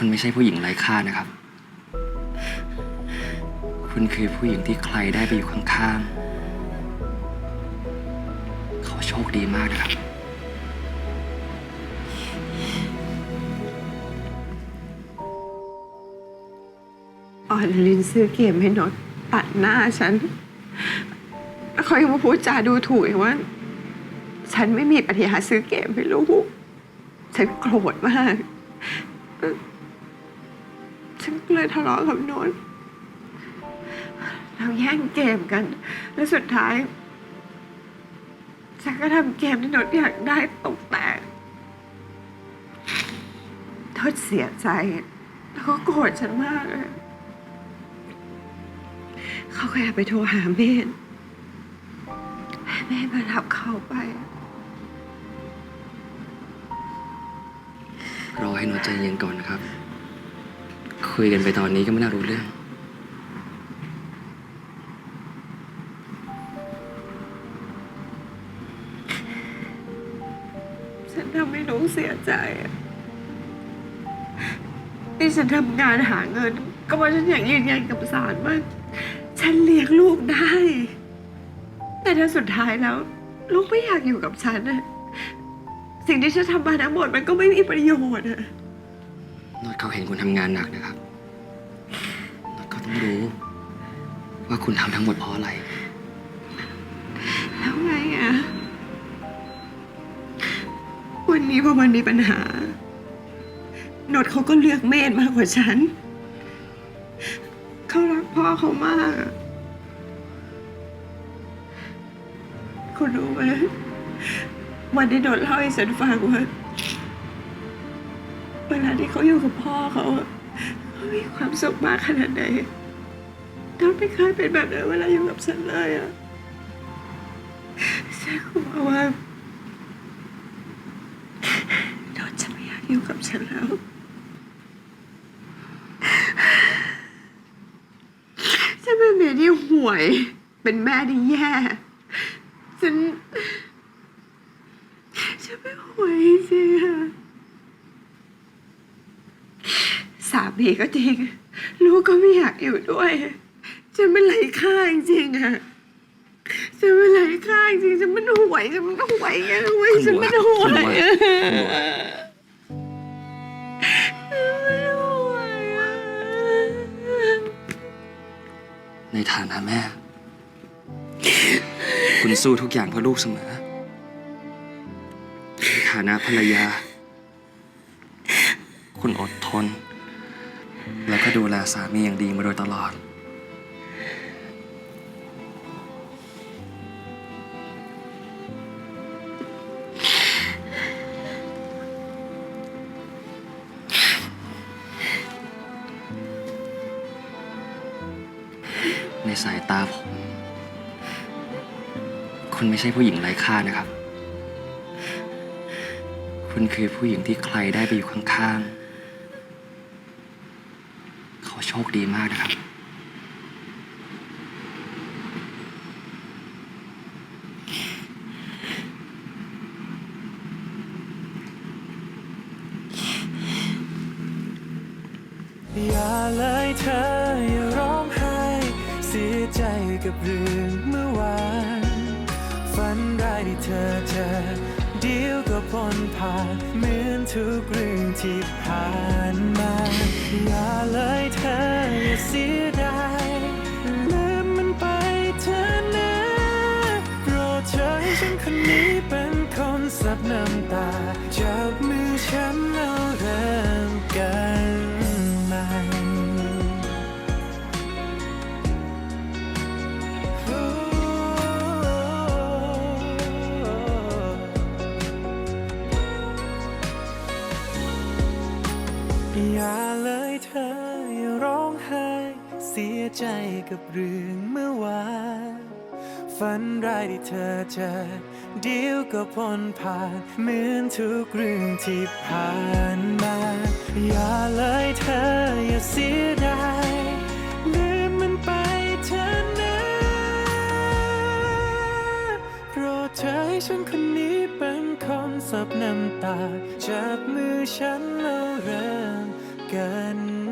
คุณไม่ใช่ผู้หญิงไร้ค่านะครับ คุณคือผู้หญิงที่ใครได้ไปอยู่ข้างๆ เขาโชคดีมากนะครับ อ่อนลินซื้อเกมให้นดตัดหน้าฉัน แล้วเขายังมาพูดจาดูถูกอีกว่า ฉันไม่มีปัญญาซื้อเกมให้ลูก ฉันโกรธมาก ฉันก็เลยทะเลาะกับนนท์เราแย่งเกมกัน แล้วสุดท้าย ฉันก็ทำเกมที่นนท์อยากได้ตกแตกทดเสียใจ แล้วก็โกรธฉันมากเลย เขาแอบไปโทรหาเมธให้เมธมารับเขาไป รอให้โนตใจเย็นก่อนนะครับ คุยกันไปตอนนี้ก็ไม่น่ารู้เรื่อง ฉันทำให้ลูกเสียใจอะที่ฉันทำงานหาเงิน ก็เพราะฉันอยากยืนยันกับศาลว่าฉันเลี้ยงลูกได้ แต่ถ้าสุดท้ายแล้ว ลูกไม่อยากอยู่กับฉันอะสิ่งที่ฉันทำมาทั้งหมดมันก็ไม่มีประโยชน์อะโนตเขาเห็นคุณทำงานหนักนะครับโน ต้องรู้ว่าคุณทำทั้งหมดเพราะอะไร แล้วไงอะวันนี้พอมันมีปัญหาโนดเขาก็เลือกเมธมากกว่าฉัน เขารักพ่อเขามากคุณรู้ไหมวันที่โนดเล่าให้ฉันฟังว่าเวลาที่เขาอยู่กับพ่อเขาเขามีความสุขมากขนาดไหน ไม่เคยเป็นแบบนั้นเวลาอยู่กับฉันเลยอะฉันกลัวว่าโดนจะไม่อยากอยู่กับฉันแล้วฉันเป็นเมียที่ห่วย เป็นแม่ที่แย่ฉันฉันไม่ห่วยจริงๆอะสามีก็จริง ลูกก็ไม่อยากอยู่ด้วย ฉันเป็นไรค่าจริงๆอะฉันเป็นไรค่าจริงๆฉันไม่ห่วยฉันไม่ห่วยไงเว้ยฉันบัวไม่ห่วยคุณบัวอะไม่ห่วยอะในฐานะแม่ คุณสู้ทุกอย่างเพื่อลูกเสมอ ในฐานะภรรยา คุณอดทน แล้วก็ดูแลสามีอย่างดีมาโดยตลอด สายตาผม คุณไม่ใช่ผู้หญิงไร้ค่านะครับ คุณคือผู้หญิงที่ใครได้ไปอยู่ข้างๆ เขาโชคดีมากนะครับ อย่าเลยเธอ รื่องเมื่อวาน ฝันร้ายที่เธอเจอเดียวก็พ้นผ่านเหมือนทุกเรื่องที่ผ่านมา อย่าเลยเธออย่าเสียดายลืมมันไปเธอนะโปรดเธอให้ฉันคนนี้เป็นคนซับน้ำตาจับมือฉันแล้ว อย่าเลยเธออย่าร้องไห้ เสียใจกับเรื่องเมื่อวานฝันร้ายที่เธอเจอเดียวก็พ้นผ่านเหมือนทุกเรื่องที่ผ่านมา อย่าเลยเธออย่าเสียดายลืมมันไปเธอนะโปรดเธอให้ฉันคนนี้เป็นคนซับน้ำตาจับมือฉันแล้วเริ่ กัน